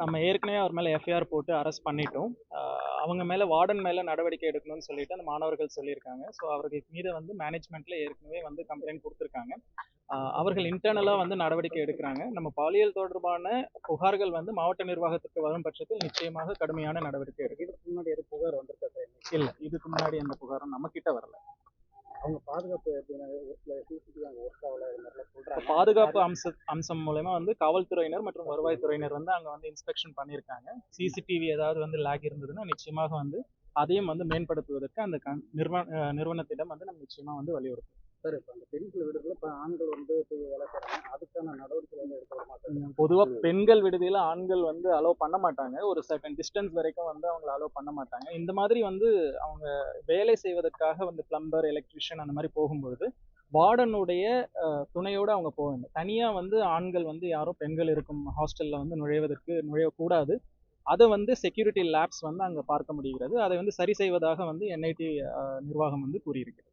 நம்ம ஏற்கனவே அவர் மேலே எஃப்ஐஆர் போட்டு அரெஸ்ட் பண்ணிட்டோம். அவங்க மேலே வார்டன் மேலே நடவடிக்கை எடுக்கணும்னு சொல்லிட்டு அந்த மாணவர்கள் சொல்லியிருக்காங்க. ஸோ அவர்களுக்கு மீது வந்து மேனேஜ்மெண்ட்ல ஏற்கனவே வந்து கம்ப்ளைண்ட் கொடுத்துருக்காங்க. அவர்கள் இன்டர்னலாக வந்து நடவடிக்கை எடுக்கிறாங்க. நம்ம பாலியல் தொடர்பான புகார்கள் வந்து மாவட்ட நிர்வாகத்துக்கு வரும் பட்சத்தில் நிச்சயமாக கடுமையான நடவடிக்கை எடுக்கும். இதுக்கு முன்னாடி எதுவும் புகார் வந்திருக்கா இல்லை இதுக்கு முன்னாடி எந்த புகாரும் நம்ம கிட்ட வரல. அவங்க பாதுகாப்பு பாதுகாப்பு அம்ச அம்சம் மூலயமா வந்து காவல்துறையினர் மற்றும் வருவாய்த்துறையினர் வந்து அங்கே வந்து இன்ஸ்பெக்ஷன் பண்ணியிருக்காங்க. சிசிடிவி ஏதாவது வந்து லேக் இருந்ததுன்னா நிச்சயமாக வந்து அதையும் வந்து மேம்படுத்துவதற்கு அந்த கன்- நிறுவ அஹ் நிறுவனத்திடம் வந்து நம்ம நிச்சயமா வந்து வலியுறுத்தும் சார் இப்போ அந்த பெண்கள் விடுதலை இப்போ ஆண்கள் வந்து போய் வேலை செய்றாங்க அதுக்கான நடவடிக்கை பொதுவாக பெண்கள் விடுதியில் ஆண்கள் வந்து அலோவ் பண்ண மாட்டாங்க. ஒரு சர்டன் டிஸ்டன்ஸ் வரைக்கும் வந்து அவங்கள அலோவ் பண்ண மாட்டாங்க. இந்த மாதிரி வந்து அவங்க வேலை செய்வதற்காக வந்து பிளம்பர் எலக்ட்ரிஷியன் அந்த மாதிரி போகும்பொழுது வார்டனுடைய துணையோட அவங்க போக வேண்டும். தனியாக வந்து ஆண்கள் வந்து யாரும் பெண்கள் இருக்கும் ஹாஸ்டலில் வந்து நுழைவதற்கு நுழையக்கூடாது. அதை வந்து செக்யூரிட்டி லேப்ஸ் வந்து அங்கே பார்க்க முடிகிறது. அதை வந்து சரி செய்வதாக வந்து என்ஐடி நிர்வாகம் வந்து கூறியிருக்கு